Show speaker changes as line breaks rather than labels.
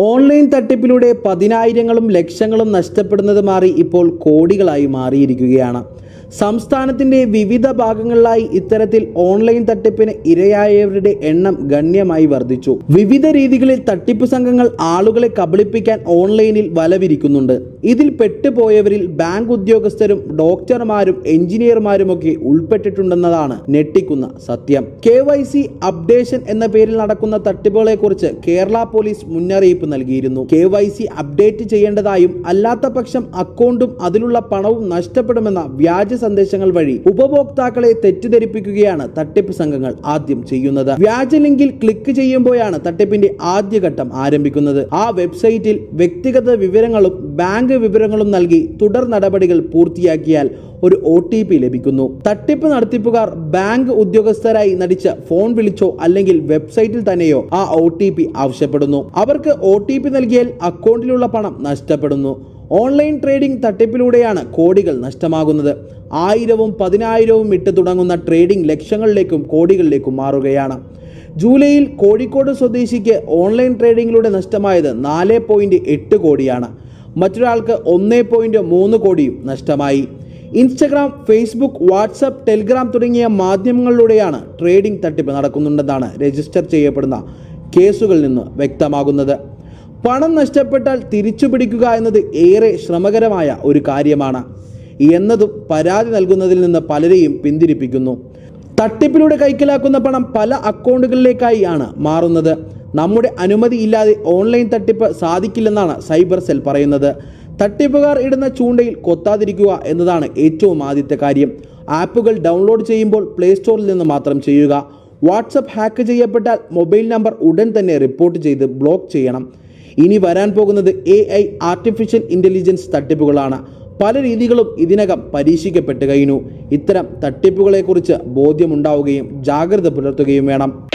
Online തട്ടിപ്പിലൂടെ പതിനായിരങ്ങളും ലക്ഷങ്ങളും നഷ്ടപ്പെടുന്നത് മാറി ഇപ്പോൾ കോടികളായി മാറിയിരിക്കുകയാണ്. സംസ്ഥാനത്തിന്റെ വിവിധ ഭാഗങ്ങളിലായി ഇത്തരത്തിൽ ഓൺലൈൻ തട്ടിപ്പിന് ഇരയായവരുടെ എണ്ണം ഗണ്യമായി വർദ്ധിച്ചു. വിവിധ രീതികളിൽ തട്ടിപ്പ് സംഘങ്ങൾ ആളുകളെ കബളിപ്പിക്കാൻ ഓൺലൈനിൽ വലവിരിക്കുന്നുണ്ട്. ഇതിൽ പെട്ടുപോയവരിൽ ബാങ്ക് ഉദ്യോഗസ്ഥരും ഡോക്ടർമാരും എഞ്ചിനീയർമാരുമൊക്കെ ഉൾപ്പെട്ടിട്ടുണ്ടെന്നതാണ് ഞെട്ടിക്കുന്ന സത്യം. കെ വൈ സി അപ്ഡേഷൻ എന്ന പേരിൽ നടക്കുന്ന തട്ടിപ്പുകളെ കുറിച്ച് കേരള പോലീസ് മുന്നറിയിപ്പ് നൽകിയിരുന്നു. കെ വൈ സി അപ്ഡേറ്റ് ചെയ്യേണ്ടതായും അല്ലാത്ത പക്ഷം അക്കൗണ്ടും അതിലുള്ള പണവും നഷ്ടപ്പെടുമെന്ന വ്യാജ സന്ദേശങ്ങൾ വഴി ഉപഭോക്താക്കളെ തെറ്റിദ്ധരിപ്പിക്കുകയാണ് തട്ടിപ്പ് സംഘങ്ങൾ ആദ്യം ചെയ്യുന്നത്. വ്യാജ ലിങ്കിൽ ക്ലിക്ക് ചെയ്യുമ്പോഴാണ് തട്ടിപ്പിന്റെ ആദ്യഘട്ടം ആരംഭിക്കുന്നത്. ആ വെബ്സൈറ്റിൽ വ്യക്തിഗത വിവരങ്ങളും ബാങ്ക് വിവരങ്ങളും നൽകി തുടർ നടപടികൾ പൂർത്തിയാക്കിയാൽ ഒരു ഒ ടി പി ലഭിക്കുന്നു. തട്ടിപ്പ് നടത്തിപ്പുകാർ ബാങ്ക് ഉദ്യോഗസ്ഥരായി നടിച്ച ഫോൺ വിളിച്ചോ അല്ലെങ്കിൽ വെബ്സൈറ്റിൽ തന്നെയോ ആ ഒ ആവശ്യപ്പെടുന്നു. അവർക്ക് ഒ നൽകിയാൽ അക്കൗണ്ടിലുള്ള പണം നഷ്ടപ്പെടുന്നു. ഓൺലൈൻ ട്രേഡിംഗ് തട്ടിപ്പിലൂടെയാണ് കോടികൾ നഷ്ടമാകുന്നത്. ആയിരവും പതിനായിരവും ഇട്ട് തുടങ്ങുന്ന ട്രേഡിംഗ് ലക്ഷങ്ങളിലേക്കും കോടികളിലേക്കും മാറുകയാണ്. ജൂലൈയിൽ കോഴിക്കോട് സ്വദേശിക്ക് ഓൺലൈൻ ട്രേഡിങ്ങിലൂടെ നഷ്ടമായത് നാല് പോയിന്റ് എട്ട് കോടിയാണ്. മറ്റൊരാൾക്ക് ഒന്ന് പോയിന്റ് മൂന്ന് കോടിയും നഷ്ടമായി. ഇൻസ്റ്റഗ്രാം ഫേസ്ബുക്ക് വാട്സപ്പ് ടെലിഗ്രാം തുടങ്ങിയ മാധ്യമങ്ങളിലൂടെയാണ് ട്രേഡിംഗ് തട്ടിപ്പ് നടക്കുന്നുണ്ടെന്നാണ് രജിസ്റ്റർ ചെയ്യപ്പെടുന്ന കേസുകളിൽ നിന്ന് വ്യക്തമാകുന്നത്. പണം നഷ്ടപ്പെട്ടാൽ തിരിച്ചു പിടിക്കുക എന്നത് ഏറെ ശ്രമകരമായ ഒരു കാര്യമാണ്. എന്നതും പരാതി നൽകുന്നതിൽ നിന്ന് പലരെയും പിന്തിരിപ്പിക്കുന്നു. തട്ടിപ്പിലൂടെ കൈക്കലാക്കുന്ന പണം പല അക്കൗണ്ടുകളിലേക്കായി ആണ് മാറുന്നത്. നമ്മുടെ അനുമതി ഇല്ലാതെ ഓൺലൈൻ തട്ടിപ്പ് സാധിക്കില്ലെന്നാണ് സൈബർ സെൽ പറയുന്നത്. തട്ടിപ്പുകാർ ഇടുന്ന ചൂണ്ടയിൽ കൊത്താതിരിക്കുക എന്നതാണ് ഏറ്റവും ആദ്യത്തെ കാര്യം. ആപ്പുകൾ ഡൗൺലോഡ് ചെയ്യുമ്പോൾ പ്ലേ സ്റ്റോറിൽ നിന്ന് മാത്രം ചെയ്യുക. വാട്സപ്പ് ഹാക്ക് ചെയ്യപ്പെട്ടാൽ മൊബൈൽ നമ്പർ ഉടൻ തന്നെ റിപ്പോർട്ട് ചെയ്ത് ബ്ലോക്ക് ചെയ്യണം. ഇനി വരാൻ പോകുന്നത് എ ഐ ആർട്ടിഫിഷ്യൽ ഇന്റലിജൻസ് തട്ടിപ്പുകളാണ്. പല രീതികളും ഇതിനകം പരീക്ഷിക്കപ്പെട്ട് കഴിഞ്ഞു. ഇത്തരം തട്ടിപ്പുകളെക്കുറിച്ച് ബോധ്യമുണ്ടാവുകയും ജാഗ്രത പുലർത്തുകയും വേണം.